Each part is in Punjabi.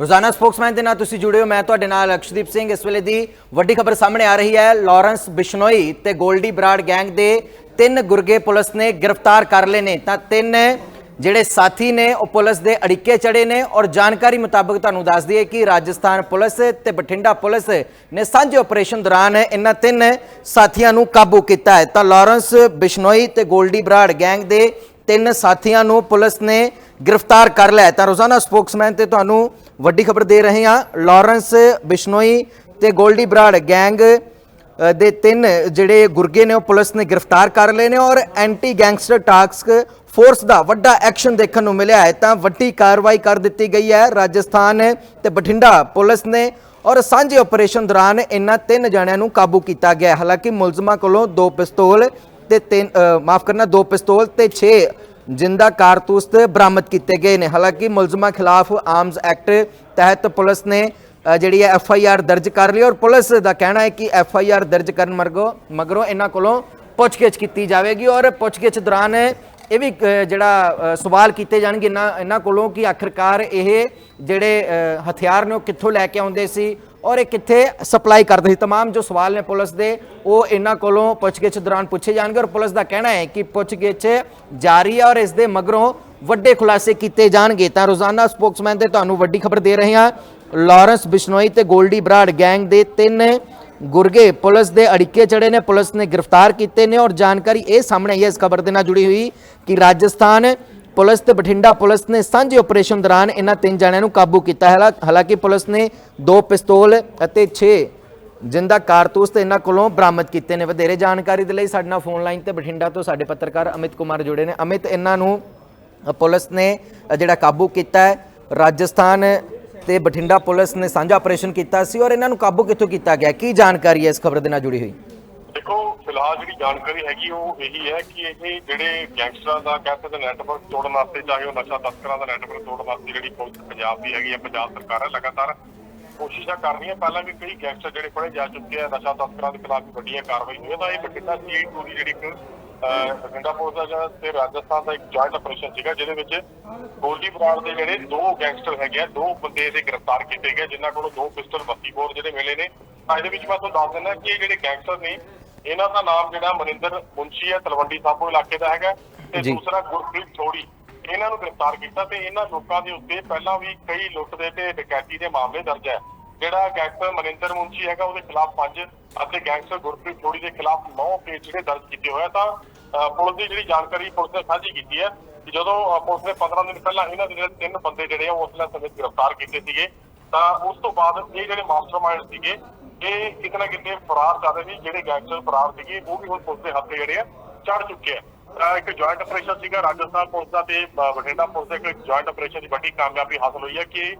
ਰੋਜ਼ਾਨਾ ਸਪੋਕਸਮੈਨ ਦੇ ਨਾਲ ਤੁਸੀਂ ਜੁੜੇ ਹੋ। ਮੈਂ ਤੁਹਾਡੇ ਨਾਲ ਅਕਸ਼ਦੀਪ ਸਿੰਘ। ਇਸ ਵੇਲੇ ਦੀ ਵੱਡੀ ਖਬਰ ਸਾਹਮਣੇ ਆ ਰਹੀ ਹੈ। ਲਾਰੈਂਸ ਬਿਸ਼ਨੋਈ ਤੇ ਗੋਲਡੀ ਬਰਾੜ ਗੈਂਗ ਦੇ ਤਿੰਨ ਗੁਰਗੇ ਪੁਲਿਸ ਨੇ ਗ੍ਰਿਫਤਾਰ ਕਰ ਲਏ ਨੇ। ਤਾਂ ਤਿੰਨ ਜਿਹੜੇ ਸਾਥੀ ਨੇ, ਉਹ ਪੁਲਿਸ ਦੇ ਅੜਿੱਕੇ ਚੜੇ ਨੇ ਔਰ ਜਾਣਕਾਰੀ ਮੁਤਾਬਕ ਤੁਹਾਨੂੰ ਦੱਸ ਦਈਏ ਕਿ ਰਾਜਸਥਾਨ ਪੁਲਿਸ ਤੇ ਬਠਿੰਡਾ ਪੁਲਿਸ ਨੇ ਸਾਂਝੇ ਆਪਰੇਸ਼ਨ ਦੌਰਾਨ ਇਹਨਾਂ ਤਿੰਨ ਸਾਥੀਆਂ ਨੂੰ ਕਾਬੂ ਕੀਤਾ ਹੈ। ਤਾਂ ਲਾਰੈਂਸ ਬਿਸ਼ਨੋਈ ਤੇ ਗੋਲਡੀ ਬਰਾੜ ਗੈਂਗ ਦੇ ਤਿੰਨ ਸਾਥੀਆਂ ਨੂੰ ਪੁਲਿਸ ਨੇ ਗ੍ਰਿਫਤਾਰ ਕਰ ਲਿਆ ਤਾਂ ਰੋਜ਼ਾਨਾ ਸਪੋਕਸਮੈਨ ਤੇ ਤੁਹਾਨੂੰ ਵੱਡੀ ਖਬਰ ਦੇ ਰਹੇ ਹਾਂ। ਲਾਰੈਂਸ ਬਿਸ਼ਨੋਈ ਤੇ ਗੋਲਡੀ ਬਰਾੜ ਗੈਂਗ ਦੇ ਤਿੰਨ ਜਿਹੜੇ ਗੁਰਗੇ ਨੇ ਉਹ ਪੁਲਿਸ ਨੇ ਗ੍ਰਿਫਤਾਰ ਕਰ ਲਏ ਨੇ ਔਰ ਐਂਟੀ ਗੈਂਗਸਟਰ ਟਾਸਕ ਫੋਰਸ ਦਾ ਵੱਡਾ ਐਕਸ਼ਨ ਦੇਖਣ ਨੂੰ ਮਿਲਿਆ ਹੈ। ਤਾਂ ਵੱਡੀ ਕਾਰਵਾਈ ਕਰ ਦਿੱਤੀ ਗਈ ਹੈ ਰਾਜਸਥਾਨ ਤੇ ਬਠਿੰਡਾ ਪੁਲਿਸ ਨੇ ਔਰ ਸਾਂਝੇ ਆਪਰੇਸ਼ਨ ਦੌਰਾਨ ਇਹਨਾਂ ਤਿੰਨ ਜਣਿਆਂ ਨੂੰ ਕਾਬੂ ਕੀਤਾ ਗਿਆ ਹਾਲਾਂਕਿ ਮੁਲਜ਼ਮਾਂ ਕੋਲੋਂ ਦੋ ਪਿਸਤੌਲ ਤੇ ਤਿੰਨ ਮਾਫ ਕਰਨਾ, ਦੋ ਪਿਸਤੌਲ ਤੇ 6 ਜਿੰਦਾ ਕਾਰਤੂਸ ਬਰਾਮਦ ਕੀਤੇ ਗਏ ਨੇ। ਹਾਲਾਂਕਿ ਮੁਲਜ਼ਮਾਂ ਖਿਲਾਫ ਆਰਮਸ ਐਕਟ ਤਹਿਤ ਪੁਲਿਸ ਨੇ ਜਿਹੜੀ ਹੈ ਐਫ ਆਈ ਆਰ ਦਰਜ ਕਰ ਲਈ ਔਰ ਪੁਲਿਸ ਦਾ ਕਹਿਣਾ ਹੈ ਕਿ ਐਫ ਆਈ ਆਰ ਦਰਜ ਕਰਨ ਮਰਗੋ, ਮਗਰੋਂ ਇਹਨਾਂ ਕੋਲੋਂ ਪੁੱਛਗਿੱਛ ਕੀਤੀ ਜਾਵੇਗੀ ਔਰ ਪੁੱਛਗਿੱਛ ਦੌਰਾਨ ਇਹ ਵੀ ਜਿਹੜਾ ਸਵਾਲ ਕੀਤੇ ਜਾਣਗੇ ਇਹਨਾਂ ਇਹਨਾਂ ਕੋਲੋਂ ਕਿ ਆਖਿਰਕਾਰ ਇਹ ਜਿਹੜੇ ਹਥਿਆਰ ਨੇ ਉਹ ਕਿੱਥੋਂ ਲੈ ਕੇ ਆਉਂਦੇ ਸੀ ਔਰ ਇਹ ਕਿੱਥੇ ਸਪਲਾਈ ਕਰਦੇ ਸੀ तमाम ਜੋ ਸਵਾਲ ਨੇ ਪੁਲਿਸ ਦੇ ਉਹ ਇਹਨਾਂ ਕੋਲੋਂ ਪੁੱਛਗਿੱਛ ਦੌਰਾਨ ਪੁੱਛੇ ਜਾਣਗੇ ਔਰ ਪੁਲਿਸ ਦਾ ਕਹਿਣਾ ਹੈ ਕਿ ਪੁੱਛਗਿੱਛ ਜਾਰੀ ਹੈ ਔਰ ਇਸ ਦੇ ਮਗਰੋਂ ਵੱਡੇ ਖੁਲਾਸੇ ਕੀਤੇ ਜਾਣਗੇ ਤਾਂ ਰੋਜ਼ਾਨਾ ਸਪੋਕਸਮੈਨ ਤੇ ਤੁਹਾਨੂੰ ਵੱਡੀ ਖਬਰ ਦੇ ਰਹੇ ਹਾਂ ਲਾਰੈਂਸ ਬਿਸ਼ਨੋਈ ਤੇ ਗੋਲਡੀ ਬਰਾੜ ਗੈਂਗ ਦੇ ਤਿੰਨ ਗੁਰਗੇ ਪੁਲਿਸ ਦੇ ਅੜਿੱਕੇ ਚੜੇ ਨੇ ਪੁਲਿਸ ਨੇ ਗ੍ਰਿਫਤਾਰ ਕੀਤੇ ਨੇ ਔਰ ਜਾਣਕਾਰੀ ਇਹ ਸਾਹਮਣੇ ਆਈ ਹੈ ਇਸ ਖਬਰ ਦੇ ਨਾਲ ਜੁੜੀ ਹੋਈ ਕਿ ਰਾਜਸਥਾਨ ਪੁਲਿਸ ਤੇ ਬਠਿੰਡਾ ਪੁਲਿਸ ਨੇ ਸਾਂਝੇ ਆਪਰੇਸ਼ਨ ਦੌਰਾਨ ਇਹਨਾਂ ਤਿੰਨ ਜਣਿਆਂ ਨੂੰ ਕਾਬੂ ਕੀਤਾ। ਹੈ ਹਾਲਾਂਕਿ ਪੁਲਿਸ ਨੇ ਦੋ ਪਿਸਤੌਲ ਅਤੇ 6 ਜਿੰਦਾ ਕਾਰਤੂਸ ਤੇ ਇਹਨਾਂ ਕੋਲੋਂ ਬਰਾਮਦ ਕੀਤੇ ਨੇ। ਵਧੇਰੇ ਜਾਣਕਾਰੀ ਦੇ ਲਈ ਸਾਡੇ ਨਾਲ ਫੋਨ ਲਾਈਨ ਤੇ ਬਠਿੰਡਾ ਤੋਂ ਸਾਡੇ ਪੱਤਰਕਾਰ ਅਮਿਤ ਕੁਮਾਰ ਜੁੜੇ ਨੇ। ਅਮਿਤ, ਇਹਨਾਂ ਨੂੰ ਪੁਲਿਸ ਨੇ ਜਿਹੜਾ ਕਾਬੂ ਕੀਤਾ ਹੈ, ਰਾਜਸਥਾਨ ਤੇ ਬਠਿੰਡਾ ਪੁਲਿਸ ਨੇ ਸਾਂਝਾ ਆਪਰੇਸ਼ਨ ਕੀਤਾ ਸੀ ਔਰ ਇਹਨਾਂ ਨੂੰ ਕਾਬੂ ਕਿੱਥੋਂ ਕੀਤਾ ਗਿਆ? ਕੀ ਜਾਣਕਾਰੀ ਹੈ ਇਸ ਖਬਰ ਦੇ ਨਾਲ ਜੁੜੀ ਹੋਈ? ਫਿਲਹਾਲ ਜਿਹੜੀ ਜਾਣਕਾਰੀ ਹੈਗੀ ਉਹ ਇਹੀ ਹੈ ਕਿ ਇਹ ਜਿਹੜੇ ਗੈਂਗਸਟਰਾਂ ਦਾ ਕਹਿ ਸਕਦੇ ਨੈਟਵਰਕ ਤੋੜਨ ਵਾਸਤੇ, ਚਾਹੇ ਉਹ ਨਸ਼ਾ ਤਸਕਰਾਂ ਦਾ ਨੈਟਵਰਕ ਤੋੜਨ ਵਾਸਤੇ ਜਿਹੜੀ ਪੁਲਿਸ ਪੰਜਾਬ ਦੀ ਹੈਗੀ ਹੈ ਪੰਜਾਬ ਸਰਕਾਰ ਹੈ ਲਗਾਤਾਰ, ਕੋਸ਼ਿਸ਼ਾਂ ਕਰ ਰਹੀਆਂ। ਪਹਿਲਾਂ ਵੀ ਕਈ ਗੈਂਗਸਟਰ ਜਿਹੜੇ ਫੜੇ ਜਾ ਚੁੱਕੇ ਆ, ਨਸ਼ਾ ਤਸਕਰਾਂ ਦੇ ਖਿਲਾਫ ਵੱਡੀਆਂ ਕਾਰਵਾਈ ਹੋਈ ਹੈ ਤਾਂ ਇਹ ਬਠਿੰਡਾ ਸੀ ਟੂ ਜਿਹੜੀ ਇੱਕ ਬਠਿੰਡਾ ਪੁਲਿਸ ਦਾ ਤੇ ਰਾਜਸਥਾਨ ਦਾ ਇੱਕ ਜੁਆਇੰਟ ਆਪਰੇਸ਼ਨ ਸੀਗਾ, ਜਿਹਦੇ ਵਿੱਚ ਗੋਲਡੀ ਬਰਾੜ ਦੇ ਜਿਹੜੇ ਦੋ ਗੈਂਗਸਟਰ ਹੈਗੇ ਆ, ਦੋ ਬੰਦੇ ਦੇ ਗ੍ਰਿਫਤਾਰ ਕੀਤੇ ਗਏ, ਜਿਨ੍ਹਾਂ ਕੋਲੋਂ ਦੋ ਪਿਸਟਲ 32 ਬੋਰ ਜਿਹੜੇ ਮਿਲੇ ਨੇ। ਤਾਂ ਇਹਦੇ ਵਿੱਚ ਮੈਂ ਤੁਹਾਨੂੰ ਦੱਸ ਦਿੰਦਾ ਕਿ ਇਹ ਜਿਹੜੇ ਗੈਂਗਸਟਰ ਨੇ ਇਹਨਾਂ ਦਾ ਨਾਮ ਜਿਹੜਾ ਮਨਿੰਦਰ ਮੁੰਸ਼ੀ ਹੈ ਤਲਵੰਡੀ ਸਾਬੋ ਇਲਾਕੇ ਦਾ ਹੈਗਾ ਤੇ ਜੀ। ਦੂਸਰਾ ਗੁਰਪ੍ਰੀਤ ਥੋੜੀ। ਇਹਨਾਂ ਨੂੰ ਗ੍ਰਿਫਤਾਰ ਕੀਤਾ ਤੇ ਇਹਨਾਂ ਲੋਕਾਂ ਦੇ ਉੱਤੇ ਪਹਿਲਾਂ ਵੀ ਕਈ ਲੁੱਟ ਦੇ ਤੇ ਡਕੈਤੀ ਦੇ ਮਾਮਲੇ ਦਰਜ ਹੈ। ਜਿਹੜਾ ਗੈਂਗਸਟਰ ਮਨਿੰਦਰ ਮੁੰਸ਼ੀ ਹੈਗਾ ਉਹਦੇ ਖਿਲਾਫ 5 ਅਤੇ ਗੈਂਗਸਟਰ ਗੁਰਪ੍ਰੀਤ ਥੋੜੀ ਦੇ ਖਿਲਾਫ 9 ਕੇਸ ਜਿਹੜੇ ਦਰਜ ਕੀਤੇ ਹੋਏ ਆ ਤਾਂ ਅਹ, ਪੁਲਿਸ ਦੀ ਜਿਹੜੀ ਜਾਣਕਾਰੀ ਪੁਲਿਸ ਨੇ ਸਾਂਝੀ ਕੀਤੀ ਹੈ ਕਿ ਜਦੋਂ ਅਹ, ਪੁਲਿਸ ਨੇ 15 ਦਿਨ ਪਹਿਲਾਂ ਇਹਨਾਂ ਦੇ ਜਿਹੜੇ ਤਿੰਨ ਬੰਦੇ ਜਿਹੜੇ ਆ ਉਹ ਉਸਲੇ ਸਮੇਂ ਗ੍ਰਿਫਤਾਰ ਕੀਤੇ ਸੀਗੇ। ਤਾਂ ਉਸ ਤੋਂ ਬਾਅਦ ਇਹ ਜਿਹੜੇ ਮਾਸਟਰਮਾਈਂਡ ਸੀਗੇ ਇਹ ਕਿਤੇ ਨਾ ਕਿਤੇ ਫਰਾਰ ਕਰ ਰਹੇ ਸੀ, ਜਿਹੜੇ ਗੈਂਗਸਟਰ ਫਰਾਰ ਸੀਗੇ, ਉਹ ਵੀ ਹੁਣ ਪੁਲਿਸ ਦੇ ਹੱਥੇ ਜਿਹੜੇ ਆ ਚੜ ਚੁੱਕੇ ਆ। ਇੱਕ ਜੁਆਇੰਟ ਆਪਰੇਸ਼ਨ ਸੀਗਾ ਰਾਜਸਥਾਨ ਪੁਲਿਸ ਦਾ ਤੇ ਬਠਿੰਡਾ ਪੁਲਿਸ ਦਾ ਇੱਕ ਜੁਆਇੰਟ ਆਪਰੇਸ਼ਨ ਦੀ ਵੱਡੀ ਕਾਮਯਾਬੀ ਹਾਸਲ ਹੋਈ ਹੈ ਕਿ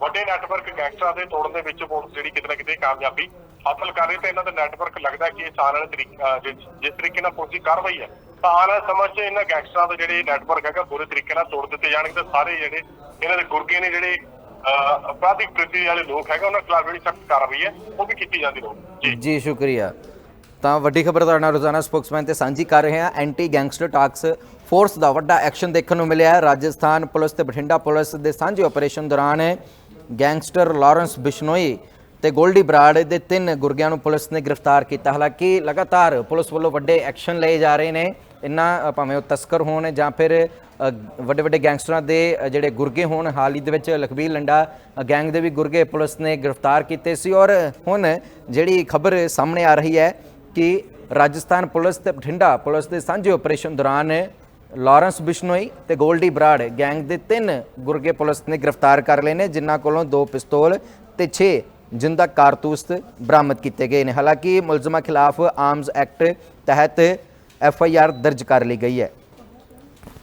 ਵੱਡੇ ਨੈਟਵਰਕ ਗੈਂਗਸਟਰਾਂ ਦੇ ਤੋੜਨ ਦੇ ਵਿੱਚ ਪੁਲਿਸ ਜਿਹੜੀ ਕਿਤੇ ਨਾ ਕਿਤੇ ਕਾਮਯਾਬੀ ਹਾਸਲ ਕਰ ਰਹੀ ਤੇ ਇਹਨਾਂ ਦਾ ਨੈਟਵਰਕ ਲੱਗਦਾ ਕਿ ਇਹ ਸਾਲ ਵਾਲੇ ਤਰੀਕਾ ਜਿਸ ਤਰੀਕੇ ਨਾਲ ਪੁਲਿਸ ਦੀ ਕਾਰਵਾਈ ਹੈ, ਤਾਂ ਆਉਣ ਵਾਲੇ ਸਮੇਂ 'ਚ ਇਹਨਾਂ ਗੈਂਗਸਟਰਾਂ ਦਾ ਜਿਹੜੇ ਨੈਟਵਰਕ ਹੈਗਾ ਪੂਰੇ ਤਰੀਕੇ ਨਾਲ ਤੋੜ ਦਿੱਤੇ ਜਾਣਗੇ ਤੇ ਸਾਰੇ ਜਿਹੜੇ ਇਹਨਾਂ ਦੇ ਗੁਰਗੇ ਨੇ ਜਿਹੜੇ ਅਪਰਾਧਿਕ ਪ੍ਰਕਿਰਿਆ ਵਾਲੇ ਲੋਕ ਹੈਗਾ, ਉਹਨਾਂ ਖਿਲਾਫ ਜਿਹੜੀ ਸਖਤ ਕਾਰਵਾਈ ਹੈ, ਉਹ ਵੀ ਕੀਤੀ ਜਾਂਦੀ ਰਹੂ। ਜੀ। ਜੀ, ਸ਼ੁਕਰੀਆ। ਤਾਂ ਵੱਡੀ ਖਬਰ ਤੁਹਾਡੇ ਨਾਲ ਰੋਜ਼ਾਨਾ ਸਪੋਕਸਮੈਨ ਤੇ ਸਾਂਝੀ ਕਰ ਰਹੇ ਹਾਂ, ਐਂਟੀ ਗੈਂਗਸਟਰ ਟਾਕਸ ਫੋਰਸ ਦਾ ਵੱਡਾ ਐਕਸ਼ਨ ਦੇਖਣ ਨੂੰ ਮਿਲਿਆ ਹੈ। ਰਾਜਸਥਾਨ ਪੁਲਿਸ ਤੇ ਬਠਿੰਡਾ ਪੁਲਿਸ ਦੇ ਸਾਂਝੇ ਆਪਰੇਸ਼ਨ ਦੌਰਾਨ ਗੈਂਗਸਟਰ ਲਾਰੈਂਸ ਬਿਸ਼ਨੋਈ ਤੇ ਗੋਲਡੀ ਬਰਾੜ ਦੇ ਤਿੰਨ ਗੁਰਗਿਆਂ ਨੂੰ ਪੁਲਿਸ ਨੇ ਗ੍ਰਿਫਤਾਰ ਕੀਤਾ। ਹਾਲਾਂਕਿ ਲਗਾਤਾਰ ਪੁਲਿਸ ਵੱਲੋਂ ਵੱਡੇ ਐਕਸ਼ਨ ਲਏ ਜਾ ਰਹੇ ਨੇ। ਇਨ੍ਹਾਂ ਭਾਵੇਂ ਉਹ ਤਸਕਰ ਹੋਣ ਜਾਂ ਫਿਰ ਵੱਡੇ ਵੱਡੇ ਗੈਂਗਸਟਰਾਂ ਦੇ ਜਿਹੜੇ ਗੁਰਗੇ ਹੋਣ, ਹਾਲ ਹੀ ਦੇ ਵਿੱਚ ਲਖਬੀਰ ਲੰਡਾ ਗੈਂਗ ਦੇ ਵੀ ਗੁਰਗੇ ਪੁਲਿਸ ਨੇ ਗ੍ਰਿਫਤਾਰ ਕੀਤੇ ਸੀ। ਔਰ ਹੁਣ ਜਿਹੜੀ ਖਬਰ ਸਾਹਮਣੇ ਆ ਰਹੀ ਹੈ ਕਿ ਰਾਜਸਥਾਨ ਪੁਲਿਸ ਤੇ ਬਠਿੰਡਾ ਪੁਲਿਸ ਦੇ ਸਾਂਝੇ ਆਪਰੇਸ਼ਨ ਦੌਰਾਨ ਲਾਰੈਂਸ ਬਿਸ਼ਨੋਈ ਤੇ ਗੋਲਡੀ ਬਰਾੜ ਗੈਂਗ ਦੇ ਤਿੰਨ ਗੁਰਗੇ ਪੁਲਿਸ ਨੇ ਗ੍ਰਿਫਤਾਰ ਕਰ ਲਏ ਨੇ, ਜਿਨ੍ਹਾਂ ਕੋਲੋਂ ਦੋ ਪਿਸਤੌਲ ਤੇ 6 ਜਿੰਦਾ ਕਾਰਤੂਸ ਬਰਾਮਦ ਕੀਤੇ ਗਏ ਨੇ। ਹਾਲਾਂਕਿ ਮੁਲਜ਼ਮਾਂ ਖਿਲਾਫ ਆਰਮਜ਼ ਐਕਟ ਤਹਿਤ ਐਫ ਆਈ ਆਰ ਦਰਜ ਕਰ ਲਈ ਗਈ ਹੈ।